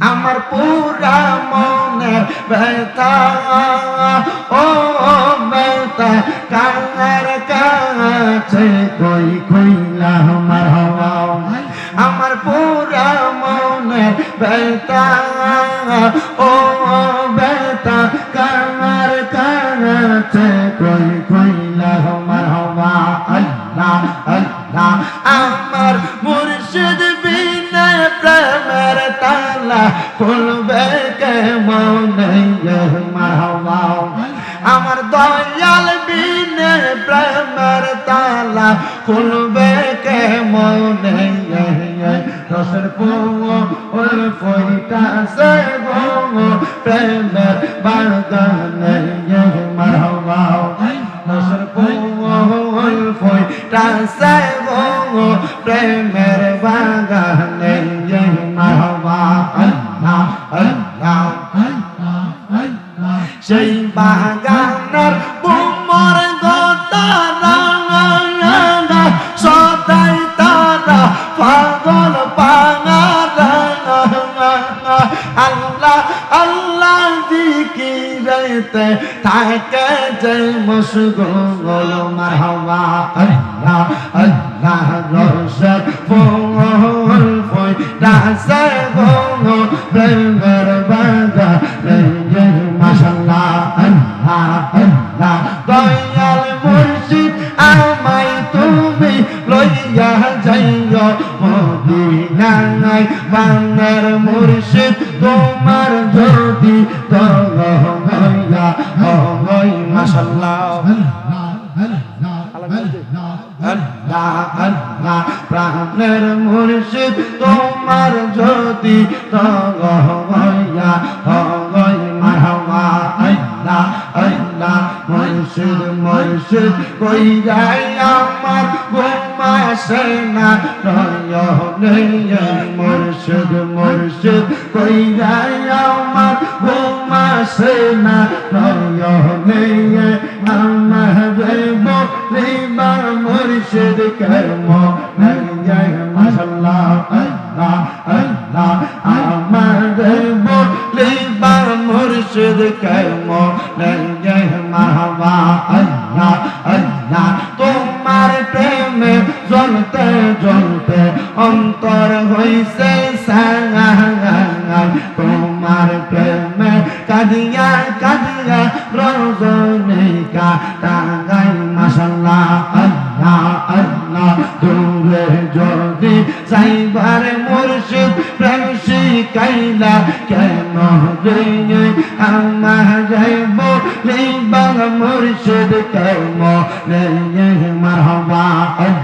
আমার পুরা মনে ব্যথা। ও ব্যথা, কার কাছে কই কইলা আমার হওয়া? আমার পুরা মনে ব্যথা। ও ব্যথা, কার কাছে কই কইলা তালা খুলবে কেমন মাহবা আমার দয়াল বিনে প্রেমের তালা খুলবে, কেমন রসের পুয়ো ওর ফইটা সে গো প্রেমের বাগান মারহবা রসের পুয়ো ওর ফইটা সে গো প্রেমের বাগান সেই বাগানের বুমর গোতারা সদাই তারা পাগল পাঙারা আল্লাহ আল্লাহ দিকিরেতে থাকে যে মশগুল, মারহাবা, আল্লাহ আল্লাহ রসের ফুল ফুল রাসে গো প্রেমের মদিনায় বাংলার মুর্শিদ, তোমার যদি দয়া হয় মাশাল্লাহ প্রাণের মুর্শিদ, তোমার যদি তগয়া হয়, মারহাবা আল্লাহ আল্লাহ মুর্শিদ মুর্শিদ, কই যায় আমার সেনা রয় মুর্শিদ মুর্শিদ কই যায় আমার গোমা সেনা রয় আমার বলিবা মুর্শিদ কর্ম মাশাল্লাহ, আল্লাহ আল্লাহ, আমার বলিবা মুর্শিদ কর্ম যায় মারহাবা জ্বলতে জ্বলতে অন্তর হইছে তোমার প্রেমে কাদিয়া কাদিয়া রজনীকা টাঙ্গাই মাশাল্লাহ, আল্লাহ আল্লাহ। দূরে যদি সাইবার মুর্শিদ প্রেম শিকাইলা কেন রে আমার যাইব লিবাং মুর্শিদ কেম রে মারহাবা, আল্লাহ।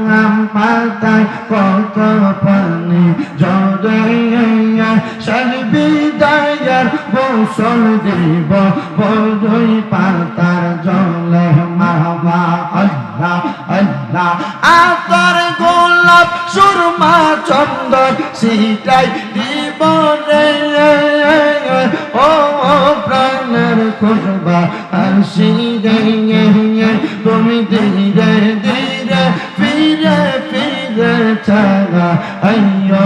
পাতায় সিটাই দিব ও প্রাণের খুশবা আসি রে তুমি ধীরে ধীরে ফিরে ফিরে চাগা আইয়ো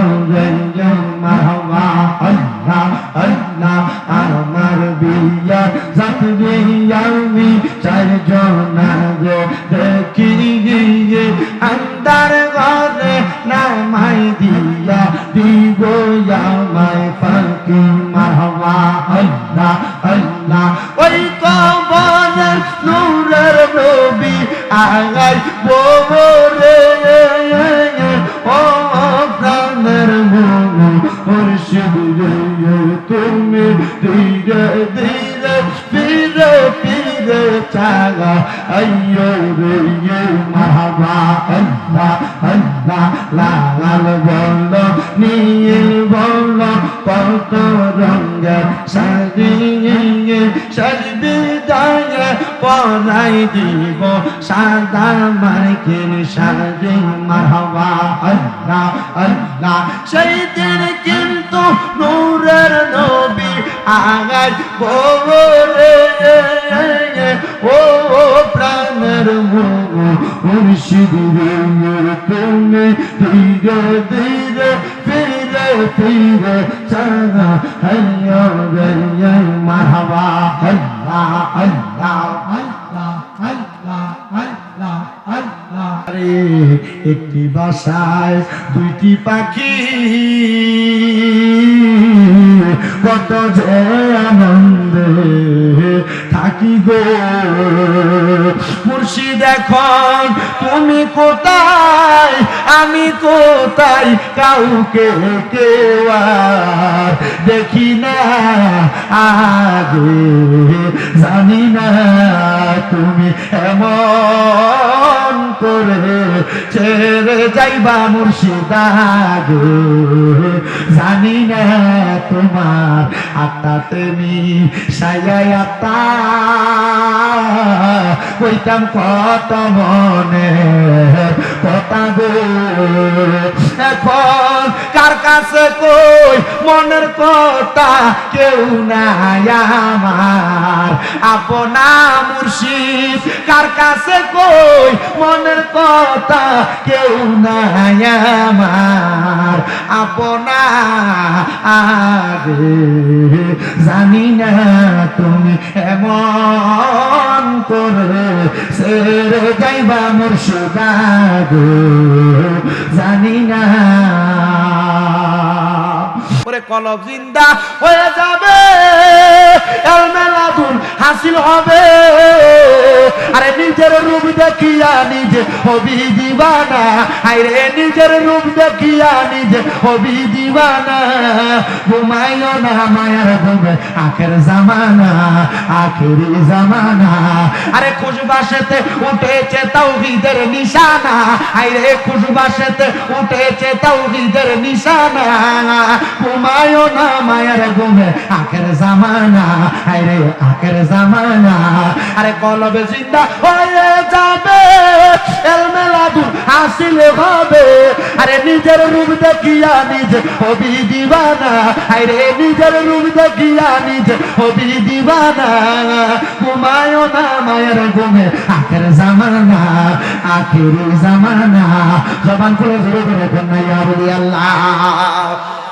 মাহবা আল্লাহ আল্লাহ, আমার বিয়া। জাত বিয়ামি চারজন রে দেখি গিয়ে আন্দার নবী আগাই বোরে ও প্রাণের মন মুর্শিদ রে, তুমি ধীরে ধীরে, ফিরে ফিরে চাগা আইয়ো রে মাহবা, আল্লাহ আল্লাহ লাল বল, নীল বল, কত রঙের শাড়ি সাজবি পরাই দিব, সাদা মার্কিন শাড়ি মারহাবা। আল্লাহ আল্লাহ, সেই দিন কিন্তু নূরের নবী আগাই বরে ও প্রাণের মুর্শিদ তুমি ধীরে ধীরে, ফিরে ফিরে চানা একটি বাসায় দুইটি পাখি। কত যে আনন্দে থাকি গো। মুর্শিদ এখন, তুমি কোথায়? আমি কোথায়? কাউকে কেউ দেখি না। আগে জানি না তুমি এমন করে ছেড়ে যাইবা মুর্শিদাগ জানি না তোমার আত্মা তুমি সায়াই আত্মা। কইতাম কত মনে কথা গো এখন কার কাছে কই? মনের কথা কেউ নাই আমার। আপনা মুর্শিদ, কার কাছে কই? মনের কথা কেউ নাই আমার। আপনা আরে, জানি না তুমি এমন করে সেরে যাইবা মুর্শিদা গো জানি না কলব জিন্দা হয়ে যাবে। এলমেলাদুন হাসিল হবে। আরে নিজের রূপ দেখিয়া নিজে হবি দিবানা। আরে নিজের রূপ দেখিয়া নিজে হবি দিবানা ঘুমাইও না মায়ের ঘুমে। আখের জামানা, আখেরি জামানা। আরে খুশবাসেতে উঠেছে তাওহীদের নিশানা। আরে খুশবাসেতে উঠেছে তাওহীদের নিশানা। ঘুমায়ও না মায়ের ঘুমে, আখের জামানা। আরে আখের জামানা। আরে কলবে জিন্দা হয়ে যাবে এলমেলাদুর হাসিল হবে। আরে নিজের রূপ দেখিয়া নিজে হবি দিবানা আরে নিজের রূপ দেখিয়া নিজে হবি দিবানা। ঘুমায়ও না মায়ের ঘুমে, আখের জামানা আখের জামানা। জবান করে ধরে ধরে কন্যা আল্লাহ